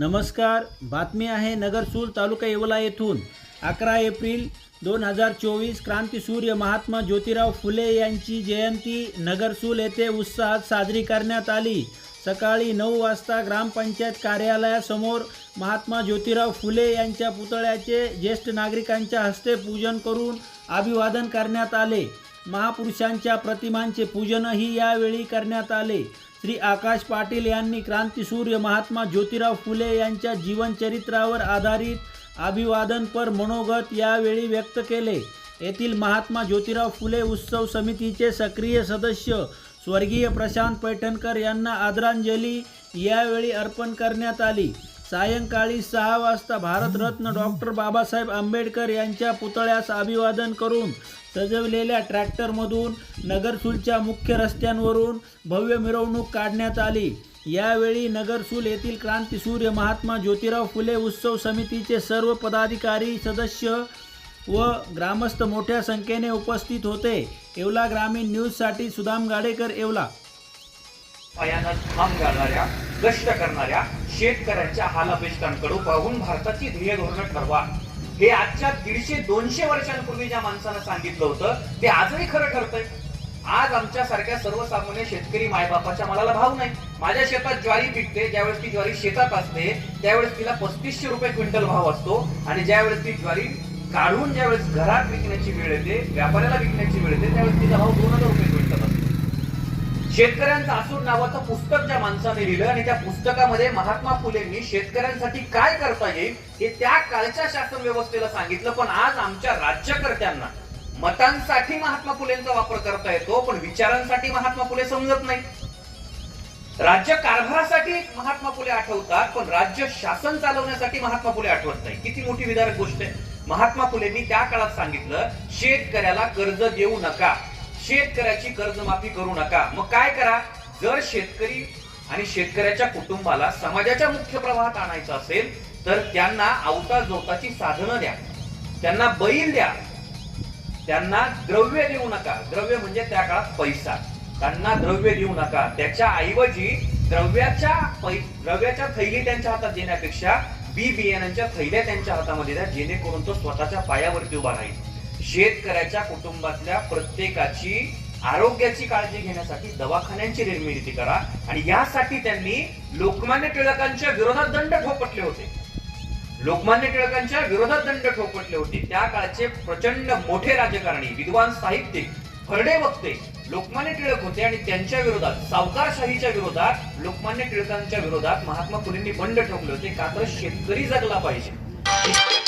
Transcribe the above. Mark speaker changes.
Speaker 1: नमस्कार बातमी आहे नगरसूल तालुका येवला येथून. अकरा एप्रिल दोन हजार चोवीस क्रांतीसूर्य महात्मा ज्योतिराव फुले यांची जयंती. नगरसूल येथे उत्साहात साजरी करण्यात आली. सकाळी नऊ वाजता ग्रामपंचायत कार्यालयासमोर महात्मा ज्योतिराव फुले यांच्या पुतळ्याचे ज्येष्ठ नागरिकांच्या हस्ते पूजन करून अभिवादन करण्यात आले. महापुरुषांच्या प्रतिमांचे पूजनही यावेळी करण्यात आले. श्री आकाश पाटील यांनी क्रांतीसूर्य महात्मा ज्योतिराव फुले यांच्या जीवनचरित्रावर आधारित अभिवादनपर मनोगत यावेळी व्यक्त केले. येथील महात्मा ज्योतिराव फुले उत्सव समितीचे सक्रिय सदस्य स्वर्गीय प्रशांत पैठणकर यांना आदरांजली यावेळी अर्पण करण्यात आली. सायंकाळी सहा वाजता भारतरत्न डॉक्टर बाबासाहेब आंबेडकर यांच्या पुतळ्यास अभिवादन करून सजवलेल्या ट्रॅक्टरमधून नगरसूलच्या मुख्य रस्त्यांवरून भव्य मिरवणूक काढण्यात आली. यावेळी नगरसूल येथील क्रांतीसूर्य महात्मा ज्योतिराव फुले उत्सव समितीचे सर्व पदाधिकारी सदस्य व ग्रामस्थ मोठ्या संख्येने उपस्थित होते. येवला ग्रामीण न्यूजसाठी सुदाम गाडेकर येवला.
Speaker 2: कष्ट करणाऱ्या शेतकऱ्यांच्या हालापेष्टांकडे पाहून भारताची ध्येय धोरणं ठरवा. हे आजच्या दीडशे दोनशे वर्षांपूर्वी ज्या माणसानं सांगितलं होतं ते आजही खरं ठरतंय. आज आमच्या सारख्या सर्वसामान्य शेतकरी मायबापाच्या मनाला भाव नाही. माझ्या शेतात ज्वारी पिकते ज्यावेळेस ती ज्वारी शेतात असते त्यावेळेस तिला पस्तीसशे रुपये क्विंटल भाव असतो. आणि ज्यावेळेस ती ज्वारी काढून ज्यावेळेस घरात विकण्याची वेळ येते व्यापाऱ्याला विकण्याची वेळ येते त्यावेळेस तिचा भाव दोन हजार रुपये शेतकऱ्यांचं आसूड नावाचं पुस्तक ज्या माणसाने लिहिलं आणि त्या पुस्तकामध्ये महात्मा फुलेंनी शेतकऱ्यांसाठी काय करता येईल हे त्या काळच्या शासन व्यवस्थेला सांगितलं. पण आज आमच्या राज्यकर्त्यांना मतांसाठी महात्मा फुलेंचा वापर करता येतो पण विचारांसाठी महात्मा फुले समजत नाही. राज्य कारभारासाठी महात्मा फुले आठवतात पण राज्य शासन चालवण्यासाठी महात्मा फुले आठवत नाही. किती मोठी विदारक गोष्ट आहे. महात्मा फुलेंनी त्या काळात सांगितलं शेतकऱ्याला कर्ज देऊ नका. शेतकऱ्याची कर्जमाफी करू नका. मग काय करा? जर शेतकरी आणि शेतकऱ्याच्या कुटुंबाला समाजाच्या मुख्य प्रवाहात आणायचं असेल तर त्यांना आवता जोताची साधनं द्या. त्यांना बैल द्या. त्यांना द्रव्य देऊ नका. द्रव्य म्हणजे त्या काळात पैसा. त्यांना द्रव्य देऊ नका. त्याच्या ऐवजी द्रव्याच्या द्रव्याच्या थैली त्यांच्या हातात देण्यापेक्षा बी बियाण्यांच्या थैल्या त्यांच्या हातामध्ये द्या जेणेकरून तो स्वतःच्या पायावरती उभा राहील. शेतकऱ्याच्या कुटुंबातल्या प्रत्येकाची आरोग्याची काळजी घेण्यासाठी दवाखान्यांची निर्मिती करा आणि यासाठी त्यांनी लोकमान्य टिळकांच्या विरोधात दंड ठोपटले होते. लोकमान्य टिळकांच्या विरोधात दंड ठोपटले होते. त्या काळचे प्रचंड मोठे राजकारणी विद्वान साहित्यिक फरडे वक्ते लोकमान्य टिळक होते आणि त्यांच्या विरोधात सावकारशाहीच्या विरोधात लोकमान्य टिळकांच्या विरोधात महात्मा फुलेंनी बंड ठोकले होते. का तर शेतकरी जगला पाहिजे.